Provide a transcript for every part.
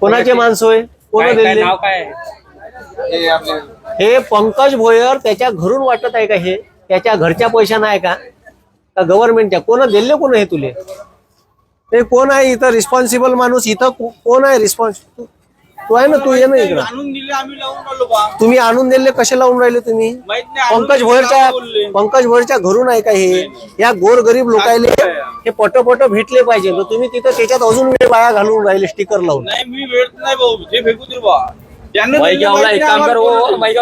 कोणाचे माणसं होय? कोण दिले नाव काय आहे? हे आपले हे पंकज भोयर त्याच्या घरून वाटत आहे का हे? त्याच्या घरच्या पैशा नाही का? का गव्हर्नमेंटच्या कोण दिले कोण हे तुले? ते कोण आहे इथं रिस्पॉन्सिबल माणूस? इथं कोण आहे रिस्पॉन्स तू आहे ना तू ये ना इकडं. आणून दिले आम्ही लावून आलो बा. तुम्ही आणून दिले कसे लावून राहिले तुम्ही? माहीत नाही आणून पंकज दिले, भोयरच्या बोलले. पंकज भोयरच्या घरून आहे का हे? या गोरगरीब लोकायले हे पटोपट भेटले पाहिजे. तर तुम्ही तिथं त्याच्यात अजून वेळ वाया घालून राहिले स्टिकर लावून. नाही मी वेळ नाही भाऊ. ते फेकू दे बा. त्यांना भाई दिले माहिती एक कर वो लगाई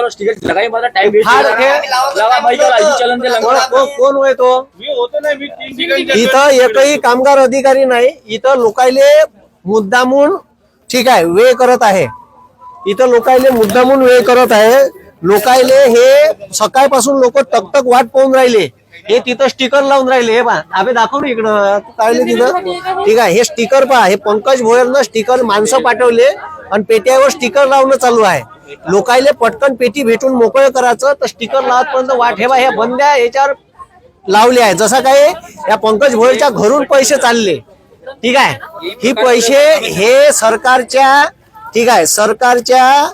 टाइम वेस्ट हो चलन कोण लगा कोण- कोण होय तो? मी होतो नाही मी तीन ठिकाणी इथं एकही कामगार अधिकारी नाही. इथं लोकायले मुद्दामून ठीक आहे वेळ करत आहे. इथं लोकायले मुद्दामून वेळ करत आहे. लोकायले हे सकाळपासून लोक टकटक वाट पाहून राहिले. हे तिथं स्टिकर लावून राहिले. हे पा आम्ही दाखव इकडं. काढले तिथं? ठीक आहे हे स्टिकर पहा. हे पंकज भोयरनं स्टिकर माणसं पाठवले आणि पेट्यावर स्टिकर लावणं चालू आहे. लोकायले पटकन पेटी भेटून मोकळं करायचं. तर स्टिकर लावतपर्यंत वाट हे ह्या बंद्या याच्यावर लावले आहे. जसं काय या पंकज भोयरच्या घरून पैसे चालले. ठीक आहे? ही पैसे हे सरकारच्या ठीक आहे सरकारच्या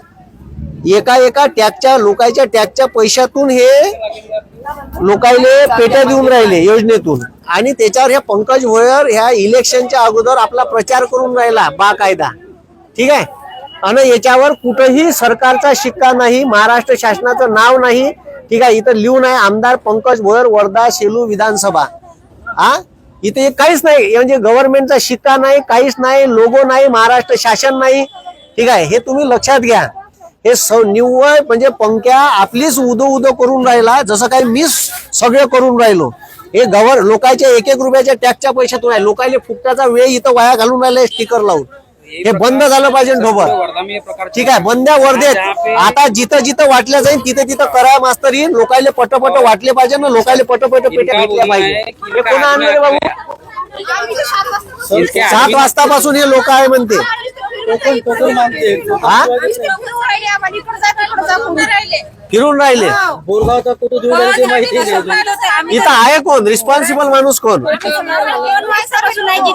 एका एका टॅगच्या लोकांच्या टॅगच्या पैशातून हे लोकायले पेट्या देऊन राहिले योजनेतून. आणि त्याच्यावर ह्या पंकज भोयर ह्या इलेक्शनच्या अगोदर आपला प्रचार करून राहिला बाकायदा. ठीक आहे? आणि याच्यावर कुठंही सरकारचा शिक्का नाही महाराष्ट्र शासनाचं नाव नाही. ठीक आहे? इथं लिहून आहे आमदार पंकज भोयर वर्धा सेलू विधानसभा. हा? इथे काहीच नाही. म्हणजे गव्हर्नमेंटचा शिक्का नाही काहीच नाही लोगो नाही महाराष्ट्र शासन नाही. ठीक आहे? हे तुम्ही लक्षात घ्या. हे स निव्वळ म्हणजे पंक्या आपलीच उदो उदो करून राहिला जसं काही मीच सगळं करून राहिलो. हे गव्हर लोकांच्या एक एक रुपयाच्या टॅक्सच्या पैशातून आहे. लोकांनी फुकटाचा वेळ इथं वाया घालून राहिला स्टिकर लावून. हे बंद झालं पाहिजे ढोबर ठीक आहे बंद्या वर्धेत. आता जिथं जिथं वाटल्या जाईल तिथं तिथं करा मास्तर येईल. लोकायले पटपट वाटले पाहिजे ना लोकायले पटपट पेट्या भेटल्या पाहिजे. हे कोण आणलं बाबू सात वाजतापासून हे लोक आहे म्हणते. हा? फिरून राहिले. बोरगावचा देऊन राहिले ते माहिती आहे इथं आहे कोण? रिस्पॉन्सिबल माणूस कोण?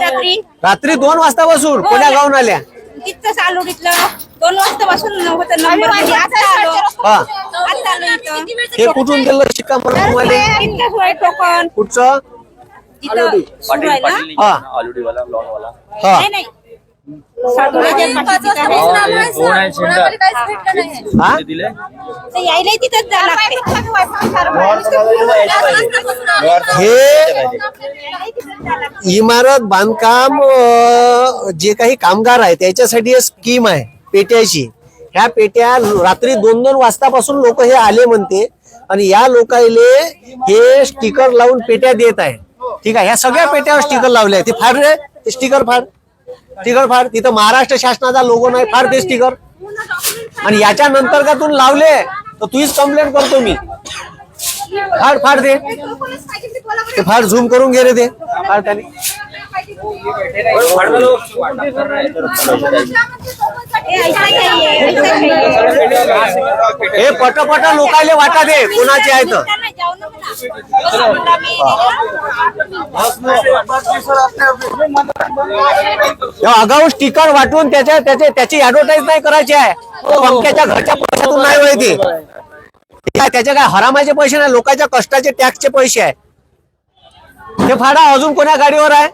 रात्री? रात्री दोन वाजतापासून. कोण्या गावून आल्या? तिथं चालू तिथलं. दोन वाजता पासून होतं नंबरमध्ये. आता आलो. हा. आता आलो इथं. हे कुठून दिलं शिक्का मला तुम्हाला इतकंच होय टोकन. कुठचं? तिथं सुरू आहे ना? हा आलूडी. वाला लॉन वाला हा. नाही नाही. हा? हे? इमारत बांधकाम जे काही कामगार आहे त्याच्यासाठी स्कीम आहे पेट्याची. ह्या पेट्या रात्री दोन दोन वाजतापासून लोक हे आले म्हणते. आणि या लोकायले हे स्टिकर लावून पेट्या देत आहे ठीक आहे? ह्या सगळ्या पेट्यावर स्टिकर लावले आहे ते फाड रे ते स्टिकर फाड. तिकड फार तिथं महाराष्ट्र शासनाचा लोगो नाही फार तेच तिकड आणि याच्या नंतर का तू लावले तर तुझीच कंप्लेंट करतो मी. फार फार दे. ते फार झूम करून घे रे ते. फार त्याने. हे हे पटपट लोकायले वाटा दे कोणाचे आहे तर आगाऊ स्टिकर वाटून त्याच्या त्याचे त्याची ऍडव्हर्टाईज नाही करायची आहे. पंख्याच्या घरच्या पैशातून नाही माहिती त्याचे काय हरामाचे पैसे नाही लोकांच्या कष्टाचे टॅक्सचे पैसे आहे. हे फाडा अजून कोण्या गाडीवर आहे?